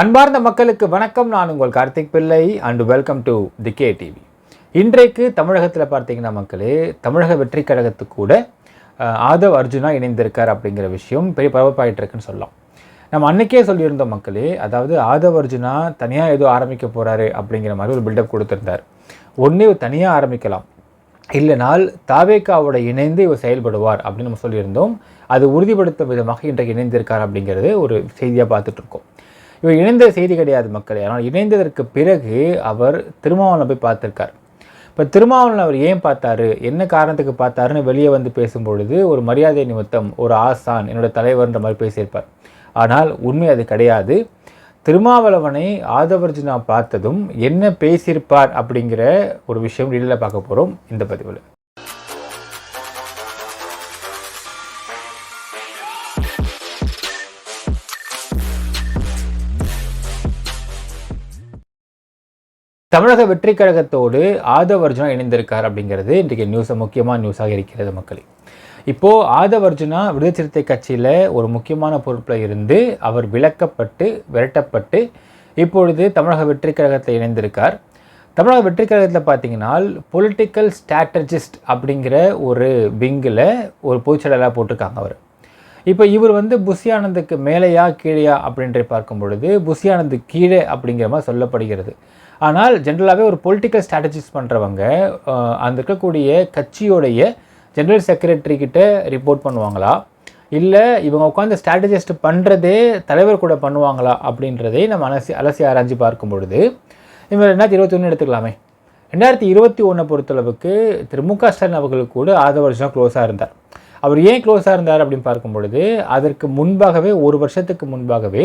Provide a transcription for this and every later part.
அன்பார்ந்த மக்களுக்கு வணக்கம். நான் உங்கள் Karthik Pillai and welcome to the K TV இன்றைக்கு தமிழகத்தில் பார்த்தீங்கன்னா மக்களே தமிழக வெற்றி கழகத்துக்கு கூட ஆதவ் அர்ஜுனா இணைந்திருக்கார் அப்படிங்கிற விஷயம் பெரிய பரபரப்பாயிட்டு இருக்குன்னு சொல்லலாம். நம்ம அன்னைக்கே சொல்லியிருந்தோம் மக்களே அதாவது ஆதவ் அர்ஜுனா தனியாக ஏதோ ஆரம்பிக்க போகிறாரு அப்படிங்கிற மாதிரி ஒரு பில்டப் கொடுத்துருந்தார். ஒன்று தனியாக ஆரம்பிக்கலாம். இல்லைனால் தாவேக்காவோட இணைந்து இவர் செயல்படுவார் அப்படின்னு நம்ம சொல்லியிருந்தோம். அது உறுதிப்படுத்தும் விதமாக இன்றைக்கு இணைந்திருக்கார் அப்படிங்கிறது ஒரு செய்தியாக பார்த்துட்ருக்கோம் இவர் இணைந்த செய்தி கிடையாது மக்களே. ஆனால் இணைந்ததற்கு பிறகு அவர் திருமாவளவனை போய் பார்த்துருக்கார். இப்போ திருமாவளவன் அவர் ஏன் பார்த்தாரு? என்ன காரணத்துக்கு பார்த்தாருன்னு வெளியே வந்து பேசும்பொழுது ஒரு மரியாதை நிமித்தம் ஒரு ஆசான் என்னோட தலைவர்ன்ற மாதிரி பேசியிருப்பார். ஆனால் உண்மை அது கிடையாது. திருமாவளவனை ஆதவர்ஜுனா பார்த்ததும் என்ன பேசியிருப்பார் அப்படிங்கிற ஒரு விஷயம் வெளியில் பார்க்க போகிறோம் இந்த பதிவில். தமிழக வெற்றி கழகத்தோடு ஆதவர்ஜுனா இணைந்திருக்கார் அப்படிங்கிறது இன்றைக்கு நியூஸ் முக்கியமான நியூஸாக இருக்கிறது மக்களே. இப்போது ஆதவர்ஜுனா விடுதலை சிறுத்தை கட்சியில் ஒரு முக்கியமான பொறுப்பில் இருந்து அவர் விளக்கப்பட்டு விரட்டப்பட்டு இப்பொழுது தமிழக வெற்றி கழகத்தில் இணைந்திருக்கார். தமிழக வெற்றி கழகத்தில் பார்த்தீங்கன்னா பொலிட்டிக்கல் ஸ்ட்ராட்டஜிஸ்ட் அப்படிங்கிற ஒரு விங்கில் ஒரு பொதுச்செயலாளராக போட்டிருக்காங்க அவர். இப்போ இவர் வந்து புஷியானந்துக்கு மேலேயா கீழேயா அப்படின்றே பார்க்கும் பொழுது புஷியானந்து கீழே அப்படிங்கிற மாதிரி சொல்லப்படுகிறது. ஆனால் ஜென்ரலாகவே ஒரு பொலிட்டிக்கல் ஸ்ட்ராட்டஜிஸ் பண்ணுறவங்க அந்த இருக்கக்கூடிய கட்சியோடைய ஜென்ரல் செக்ரட்டரி கிட்ட ரிப்போர்ட் பண்ணுவாங்களா? இல்லை இவங்க உட்காந்து ஸ்ட்ராட்டஜிஸ்ட் பண்ணுறதே தலைவர் கூட பண்ணுவாங்களா அப்படின்றதை நம்ம அலசி அலசி ஆராய்ஞ்சு பார்க்கும் பொழுது இவங்க ரெண்டாயிரத்தி இருபத்தி ஒன்று எடுத்துக்கலாமே. ரெண்டாயிரத்தி இருபத்தி ஒன்றை பொறுத்தளவுக்கு திரு மு க ஸ்டாலின் அவர்களுக்கு கூட ஆதவ வருஷம் க்ளோஸாக இருந்தார். அவர் ஏன் க்ளோஸாக இருந்தார் அப்படின்னு பார்க்கும் பொழுது அதற்கு முன்பாகவே ஒரு வருஷத்துக்கு முன்பாகவே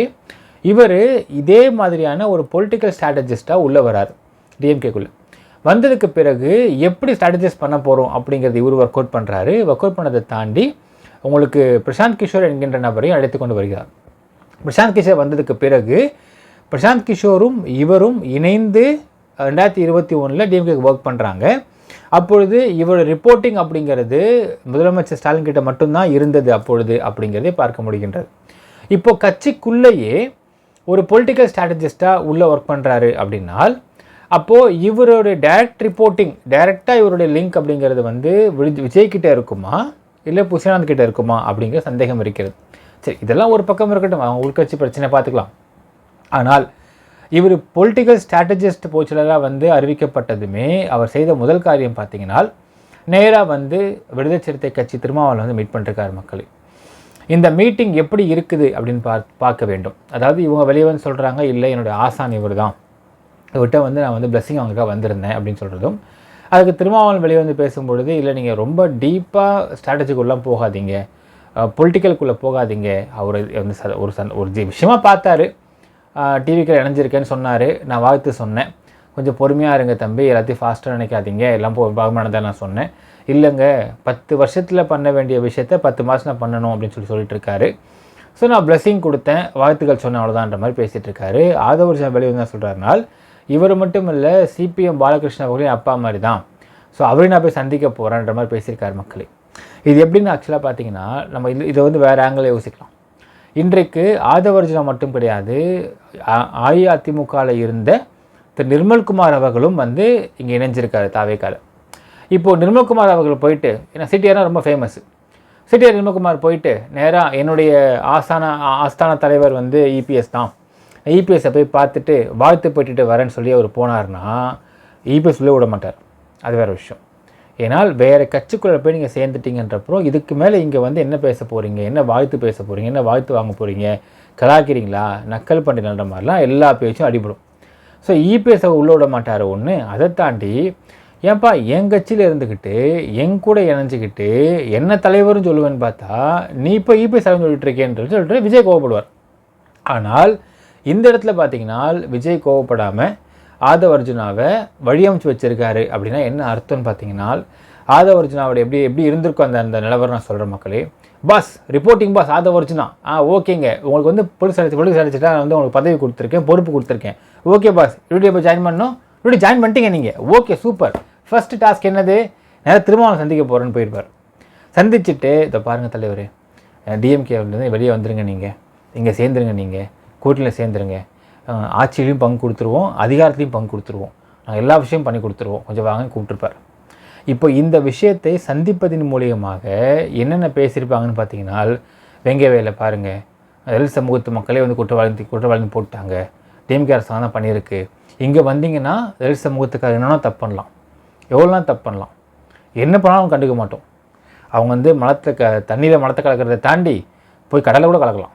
இவர் இதே மாதிரியான ஒரு பொலிட்டிக்கல் ஸ்ட்ராட்டஜிஸ்ட்டாக உள்ளே வரார் டிஎம்கேக்குள்ளே வந்ததுக்கு பிறகு எப்படி ஸ்ட்ராட்டஜைஸ் பண்ண போகிறோம் அப்படிங்கிறது இவர் ஒர்க் அவுட் பண்ணுறாரு ஒர்க் அவுட் பண்ணதை தாண்டி உங்களுக்கு பிரசாந்த் கிஷோர் என்கின்ற நபரையும் அழைத்து கொண்டு வருகிறார். பிரசாந்த் கிஷோர் வந்ததுக்கு பிறகு பிரசாந்த் கிஷோரும் இவரும் இணைந்து ரெண்டாயிரத்தி இருபத்தி ஒன்றில் டிஎம்கேக்கு ஒர்க் பண்ணுறாங்க அப்பொழுது இவரோட ரிப்போர்ட்டிங் அப்படிங்கிறது முதலமைச்சர் ஸ்டாலின் கிட்ட மட்டும்தான் இருந்தது அப்பொழுது அப்படிங்கிறதே பார்க்க முடிகின்றது. இப்போ கட்சிக்குள்ளேயே ஒரு பொலிட்டிக்கல் ஸ்ட்ராட்டஜிஸ்ட்டாக உள்ளே ஒர்க் பண்ணுறாரு அப்படின்னால் அப்போது இவருடைய டைரக்ட் ரிப்போர்ட்டிங் டைரெக்டாக இவருடைய லிங்க் அப்படிங்கிறது வந்து விஜய் விஜய் இருக்குமா? இல்லை புஷானந்த் கிட்ட இருக்குமா? அப்படிங்கிற சந்தேகம் இருக்கிறது. சரி இதெல்லாம் ஒரு பக்கம் இருக்கட்டும். அவங்க உள்கட்சி பிரச்சனை பார்த்துக்கலாம். ஆனால் இவர் பொலிட்டிக்கல் ஸ்ட்ராட்டஜிஸ்ட் போச்சலராக வந்து அறிவிக்கப்பட்டதுமே அவர் செய்த முதல் காரியம் பார்த்தீங்கன்னா நேராக வந்து விடுதலை சிறுத்தை கட்சி திருமாவளவன் வந்து மீட் பண்ணிருக்காரு மக்களை. இந்த மீட்டிங் எப்படி இருக்குது அப்படின்னு பார்த்து பார்க்க வேண்டும். அதாவது இவங்க வெளியே வந்து சொல்கிறாங்க இல்லை என்னுடைய ஆசான் இவர் தான் இவர்கிட்ட வந்து நான் வந்து பிளஸ்ஸிங் அவங்களுக்காக வந்திருந்தேன் அப்படின்னு சொல்கிறதும் அதுக்கு திருமாவளவன் வெளியே வந்து பேசும்பொழுது இல்லை நீங்கள் ரொம்ப டீப்பாக ஸ்ட்ராட்டஜிக்குள்ளே போகாதீங்க. பொலிட்டிக்கலுக்குள்ளே போகாதீங்க. அவர் வந்து ச- ஒரு சன் ஒரு ஜி- பார்த்தாரு. டிவிக்கு இணைஞ்சிருக்கேன்னு சொன்னார். நான் வாழ்த்து சொன்னேன். கொஞ்சம் பொறுமையாக இருங்க தம்பி. எல்லாத்தையும் ஃபாஸ்ட்டாக நினைக்காதீங்க. எல்லாம் போ பாகமானதான் நான் சொன்னேன். இல்லைங்க. பத்து வருஷத்தில் பண்ண வேண்டிய விஷயத்த பத்து மாதம் நான் பண்ணணும் அப்படின்னு சொல்லி சொல்லிட்டு இருக்காரு. ஸோ நான் பிளெஸிங் கொடுத்தேன். வாழ்த்துக்கள் சொன்னேன். அவ்வளோதான்ற மாதிரி பேசிகிட்டு இருக்காரு. ஆதவர் வெளியே என்ன சொல்கிறாருனால் இவர் மட்டும் இல்லை சிபிஎம் பாலகிருஷ்ண அவர்களையும் அப்பா மாதிரி தான் ஸோ அவரையும் நான் போய் சந்திக்க போகிறேன்ற மாதிரி பேசியிருக்காரு மக்களே. இது எப்படின்னு ஆக்சுவலாக பார்த்தீங்கன்னா நம்ம இது இதை வந்து வேறு ஆங்கிளில் யோசிக்கலாம். இன்றைக்கு ஆதவர்ஜனா மட்டும் கிடையாது அஇஅதிமுகவில் இருந்த திரு நிர்மல்குமார் அவர்களும் வந்து இங்கே இணைஞ்சிருக்காரு தாவேக்கால. இப்போது நிர்மல்குமார் அவர்கள் போயிட்டு ஏன்னா சிட்டியார்னா ரொம்ப ஃபேமஸ் சிட்டியார் நிர்மல்குமார் போயிட்டு நேராக என்னுடைய ஆஸ்தான ஆஸ்தான தலைவர் வந்து இபிஎஸ் தான். இபிஎஸை போய் பார்த்துட்டு வாழ்த்து போட்டுட்டு வரேன்னு சொல்லி அவர் போனார்னா இபிஎஸ் உள்ளே விட மாட்டார். அது வேறு விஷயம். ஏன்னால் வேறு கட்சிக்குள்ளே போய் நீங்கள் சேர்ந்துட்டீங்கன்றப்பறம் இதுக்கு மேலே இங்கே வந்து என்ன பேச போகிறீங்க என்ன வாழ்த்து பேச போகிறீங்க என்ன வாழ்த்து வாங்க போகிறீங்க கலாக்கிறீங்களா நக்கல் பண்ணுறீங்கன்ற மாதிரிலாம் எல்லா பேச்சும் அடிபடும். ஸோ இபிஎஸ்ஸை உள்ள விட மாட்டார் ஒன்று அதை தாண்டி ஏன்பா என் கட்சியில் இருந்துக்கிட்டு என் கூட இணைஞ்சிக்கிட்டு என்ன தலைவரும் சொல்லுவேன்னு பார்த்தா நீ இப்போ இபிஎஸ் தலைவர் சொல்லிட்டு சொல்லிட்டு விஜய் கோவப்படுவார். ஆனால் இந்த இடத்துல பார்த்தீங்கன்னா விஜய் கோவப்படாமல் ஆதவர்ஜுனாவை வழியமைச்சு வச்சிருக்காரு அப்படின்னா என்ன அர்த்தம்னு பார்த்தீங்கன்னா ஆதவர்ஜுனாவோட எப்படி எப்படி இருந்திருக்கும் அந்த அந்த நிலவரம் நான் சொல்கிறேன் மக்களே. Boss reporting boss Aadhavarjuna. ஆ ஓகேங்க. உங்களுக்கு வந்து போலீஸ் அடிச்சு போலீஸ் அழைச்சிட்டா நான் வந்து உங்களுக்கு பதவி கொடுத்துருக்கேன் பொறுப்பு கொடுத்துருக்கேன். ஓகே பாஸ் இப்படி போய் ஜாயின் பண்ணணும்? இப்படி ஜாயின் பண்ணிட்டீங்க நீங்கள் ஓகே சூப்பர் ஃபஸ்ட்டு டாஸ்க் என்னது? நேரம் திருமாவளவன் சந்திக்க போகிறேன்னு போயிருப்பார். சந்திச்சுட்டு இதை பாருங்கள் தலைவர். டிஎம்கேவிலேருந்து வெளியே வந்துருங்க நீங்கள் இங்கே சேர்ந்துருங்க நீங்கள் கூட்டணியில் சேர்ந்துருங்க. ஆட்சியிலையும் பங்கு கொடுத்துருவோம் அதிகாரத்துலையும் பங்கு கொடுத்துருவோம். நாங்கள் எல்லா விஷயமும் பண்ணி கொடுத்துருவோம். கொஞ்சம் வாங்க கூப்பிட்டுருப்பார். இப்போ இந்த விஷயத்தை சந்திப்பதின் மூலியமாக என்னென்ன பேசியிருப்பாங்கன்னு பார்த்தீங்கன்னா வெங்கவேல பாருங்கள் எல் சமூகத்து மக்களே வந்து குற்றவாளி குற்றவாளின்னு போட்டாங்க. டிஎம்கே அரசாங்கம் தான் பண்ணியிருக்கு. இங்கே வந்தீங்கன்னா எல் சமூகத்துக்காக என்னென்னா தப்பு பண்ணலாம். எவ்வளோலாம் தப்பு பண்ணலாம்? என்ன பண்ணாலும் கண்டுக்க மாட்டோம். அவங்க வந்து மலத்தை க தண்ணியில் மலத்தை கலக்கிறத தாண்டி போய் கடலை கூட கலக்கலாம்.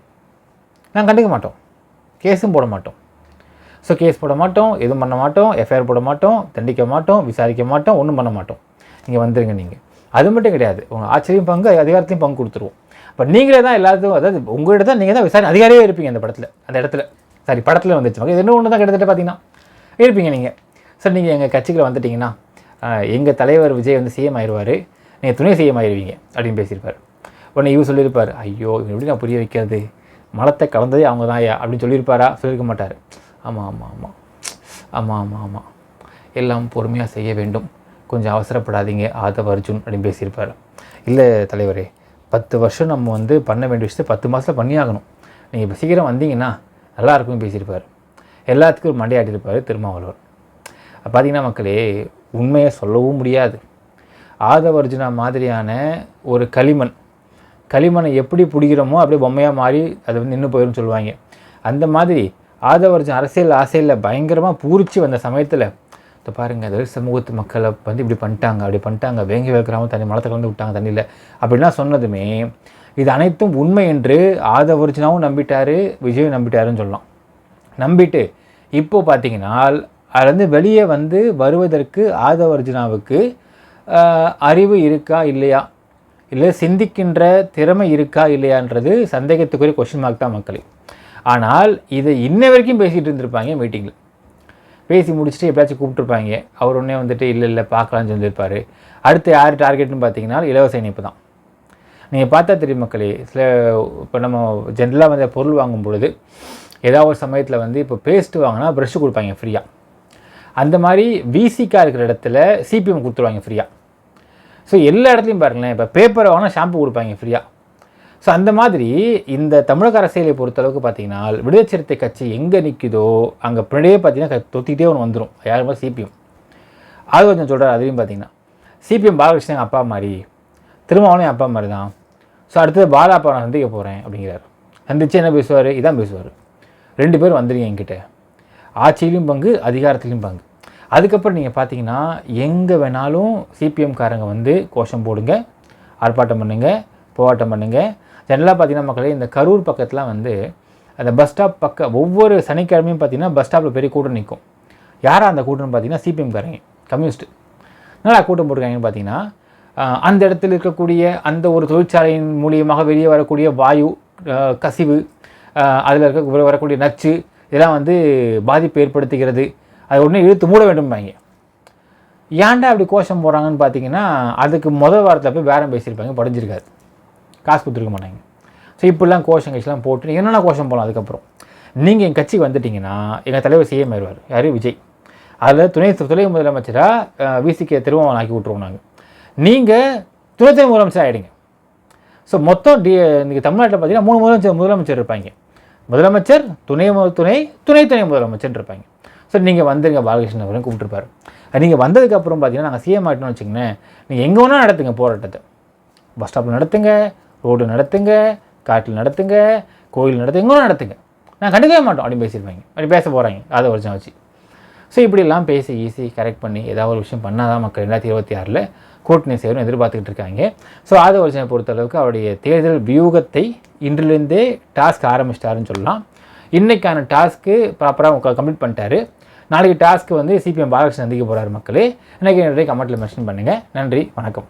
நாங்கள் கண்டுக்க மாட்டோம். கேஸும் போட மாட்டோம். ஸோ கேஸ் போட மாட்டோம் எதுவும் பண்ண மாட்டோம் எஃப்ஐஆர் போட மாட்டோம் தண்டிக்க மாட்டோம் விசாரிக்க மாட்டோம் ஒன்றும் பண்ண மாட்டோம். நீங்கள் வந்துடுங்க நீங்கள் அது மட்டும் கிடையாது. உங்கள் ஆச்சரியம் பங்கு அதிகாரத்தையும் பங்கு கொடுத்துருவோம். பட் நீங்களே தான் எல்லாத்துக்கும் அதாவது உங்கள்கிட்ட தான் நீங்கள் தான் விசாரணை அதிகாரியே இருப்பீங்க அந்த படத்தில் அந்த இடத்துல. சாரி படத்தில் வந்துச்சு இது இன்னும் ஒன்று தான் கிட்டத்தட்ட பார்த்தீங்கன்னா இருப்பீங்க நீங்கள் சார் நீங்கள் எங்கள் கட்சிக்கில் வந்துட்டிங்கன்னா எங்கள் தலைவர் விஜய் வந்து சிஎம் ஆயிடுவார் நீங்கள் துணை சிஎம் ஆயிடுவீங்க அப்படின்னு பேசியிருப்பார். உடனே இவர் சொல்லியிருப்பார் ஐயோ எப்படி நான் புரிய வைக்கிறது? மலத்தை கலந்ததே அவங்க தான் ஐயா அப்படின்னு சொல்லியிருப்பாரா? சொல்லியிருக்க மாட்டார். ஆமாம் ஆமாம் ஆமாம் ஆமாம் ஆமாம் ஆமாம் எல்லாம் பொறுமையாக செய்ய வேண்டும். கொஞ்சம் அவசரப்படாதீங்க. ஆதவ அர்ஜுன் அப்படின்னு பேசியிருப்பார். இல்லை தலைவரே பத்து வருஷம் நம்ம வந்து பண்ண வேண்டிய விஷயத்தை பத்து மாதத்தில் பண்ணி ஆகணும். நீங்கள் இப்போ சீக்கிரம் வந்தீங்கன்னா நல்லா பேசியிருப்பார். எல்லாத்துக்கும் ஒரு மண்டையாட்டிருப்பார் திருமாவளவர் பார்த்தீங்கன்னா மக்களே உண்மையை சொல்லவும் முடியாது. ஆதவர்ஜுனா மாதிரியான ஒரு களிமண் களிமண்ணை எப்படி பிடிக்கிறோமோ அப்படியே பொம்மையாக மாறி அது வந்து நின்று போயிடும் சொல்லுவாங்க. அந்த மாதிரி ஆதவர்ஜன் அரசியல் ஆசையில் பயங்கரமாக பூரிச்சு வந்த சமயத்தில் இப்போ பாருங்கள் அதாவது சமூகத்து மக்களை வந்து இப்படி பண்ணிட்டாங்க அப்படி பண்ணிட்டாங்க வேங்கி வைக்கிறாமல் தண்ணி மலத்தை கலந்து விட்டாங்க தண்ணியில் அப்படின்லாம் சொன்னதுமே இது அனைத்தும் உண்மை என்று ஆதவர்ஜனாவும் நம்பிட்டார் விஜயும் நம்பிட்டாருன்னு சொல்லலாம். நம்பிட்டு இப்போது பார்த்தீங்கன்னா அதுலேருந்து வெளியே வந்து வருவதற்கு ஆதவர்ஜனாவுக்கு அறிவு இருக்கா இல்லையா? இல்லை சிந்திக்கின்ற திறமை இருக்கா இல்லையான்றது சந்தேகத்துக்குரிய கொஷின் மார்க் தான் மக்களே. ஆனால் இதை இன்ன வரைக்கும் பேசிகிட்டு இருந்திருப்பாங்க மீட்டிங்கில் பேசி முடிச்சுட்டு எப்படியாச்சும் கூப்பிட்டுருப்பாங்க. அவர் உடனே வந்துட்டு இல்லை இல்லை பார்க்கலான்னு சொல்லியிருப்பார். அடுத்து யார் டார்கெட்னு பார்த்தீங்கன்னா இலவச இணைப்பு தான். நீங்கள் பார்த்தா தெரியும் மக்களே சில இப்போ நம்ம ஜென்ரலாக வந்து பொருள் வாங்கும் பொழுது ஏதாவது ஒரு சமயத்தில் வந்து இப்போ பேஸ்ட்டு வாங்கினா ப்ரெஷ்ஷு கொடுப்பாங்க ஃப்ரீயாக அந்த மாதிரி விசிக்காக இருக்கிற இடத்துல சிபிஎம் கொடுத்துருவாங்க ஃப்ரீயாக ஸோ எல்லா இடத்துலையும் பாருங்களேன் இப்போ பேப்பரை வாங்கினா ஷாம்பு கொடுப்பாங்க ஃப்ரீயாக ஸோ அந்த மாதிரி இந்த தமிழக அரசியலை பொறுத்தளவுக்கு பார்த்தீங்கன்னா விடுதலை சிறுத்தை கட்சி எங்கே நிற்குதோ அங்கே பின்னாடியே பார்த்தீங்கன்னா தொத்திக்கிட்டே ஒன்று வந்துடும் யாருமே சிபிஎம். அது கொஞ்சம் சொல்கிறார் அதுலேயும் பார்த்தீங்கன்னா சிபிஎம் பாலகிருஷ்ணன் அப்பா மாதிரி திருமாவளையும் அப்பா மாதிரி தான். ஸோ அடுத்தது பாலா அப்பா நான் சந்திக்க போகிறேன் அப்படிங்கிறார். சந்திச்சு என்ன பேசுவார்? இதான் பேசுவார். ரெண்டு பேரும் வந்துடுங்க என்கிட்ட. ஆட்சியிலையும் பங்கு அதிகாரத்துலேயும் பங்கு. அதுக்கப்புறம் நீங்கள் பார்த்தீங்கன்னா எங்கே வேணாலும் சிபிஎம்காரங்க வந்து கோஷம் போடுங்க ஆர்ப்பாட்டம் பண்ணுங்கள் போராட்டம் பண்ணுங்கள் ஜெனரலாக பார்த்தீங்கன்னா மக்களே இந்த கரூர் பக்கத்தில் வந்து அந்த பஸ் ஸ்டாப் பக்கம் ஒவ்வொரு சனிக்கிழமையும் பார்த்தீங்கன்னா பஸ் ஸ்டாப்பில் பெரிய கூட்டம் நிற்கும் யாராக அந்த கூட்டம்னு பார்த்தீங்கன்னா சிபிஎம்காரங்க கம்யூனிஸ்ட்டு நல்லா கூட்டம் போட்டிருக்காங்கன்னு பார்த்தீங்கன்னா அந்த இடத்துல இருக்கக்கூடிய அந்த ஒரு தொழிற்சாலையின் மூலியமாக வெளியே வரக்கூடிய வாயு கசிவு அதில் இருக்க வரக்கூடிய நச்சு இதெல்லாம் வந்து பாதிப்பு ஏற்படுத்துகிறது. அதை உடனே இழுத்து மூட வேண்டும்பாங்க. ஏன்டா அப்படி கோஷம் போடுறாங்கன்னு பார்த்தீங்கன்னா அதுக்கு முதல் வாரத்தில் போய் பேரம் பேசியிருப்பாங்க படிஞ்சிருக்காது. காசு கொடுத்துருக்க மாட்டாங்க. ஸோ இப்படிலாம் கோஷம் கட்சிலாம் போட்டு என்னென்ன கோஷம் போகலாம் அதுக்கப்புறம்? நீங்கள் என் கட்சிக்கு வந்துட்டிங்கன்னா எங்கள் தலைவர் செய்ய மாறுவார். யார்? விஜய். அதில் துணை துணை முதலமைச்சராக விசிகே திருமாவளவன் ஆக்கி விட்ருவோம் நாங்கள் நீங்கள் துணை துணை முதலமைச்சர் ஆகிடுங்க ஸோ மொத்தம் டி இன்றைக்கி தமிழ்நாட்டில் பார்த்தீங்கன்னா மூணு முதலமைச்சர் முதலமைச்சர் இருப்பாங்க. முதலமைச்சர் துணை துணை துணை துணை முதலமைச்சர் இருப்பாங்க. ஸோ நீங்கள் வந்துருங்க. பாலகிருஷ்ணன் அவரையும் கூப்பிட்டுருப்பாரு. நீங்கள் வந்ததுக்கப்புறம் பார்த்தீங்கன்னா நாங்கள் சிஎம் ஆகிட்டோம்னு வச்சுக்கோங்களேன். நீங்கள் எங்கே வேணால் நடத்துங்க போராட்டத்தை. பஸ் ஸ்டாப்பில் நடத்துங்க ரோடு நடத்துங்க காட்டில் நடத்துங்க கோயில் நடத்து எங்கே நடத்துங்க. நான் கண்டுக்கவே மாட்டோம். அப்படின்னு பேசியிருப்பாங்க. அப்படி பேச போகிறாங்க அதை வருஷம் வச்சு ஸோ இப்படிலாம் பேசி ஈஸி கரெக்ட் பண்ணி ஏதாவது ஒரு விஷயம் பண்ணால் தான் மக்கள் ரெண்டாயிரத்தி இருபத்தி ஆறில் கூட்டணி சேரும் எதிர்பார்த்துக்கிட்டு இருக்காங்க. ஸோ ஆதவ வருஷனை பொறுத்தளவுக்கு அவருடைய தேர்தல் வியூகத்தை இன்றிலிருந்தே டாஸ்க் ஆரம்பிச்சிட்டாருன்னு சொல்லலாம். இன்றைக்கான டாஸ்க்கு ப்ராப்பராக கம்ப்ளீட் பண்ணிட்டாரு. நாளைக்கு டாஸ்க்கு வந்து சிபிஎம் பாலகிருஷ்ணன் சந்திக்க போகிறார் மக்களே. இன்றைக்கி நிறைய கமெண்ட்டில் மென்ஷன் பண்ணுங்கள் நன்றி வணக்கம்.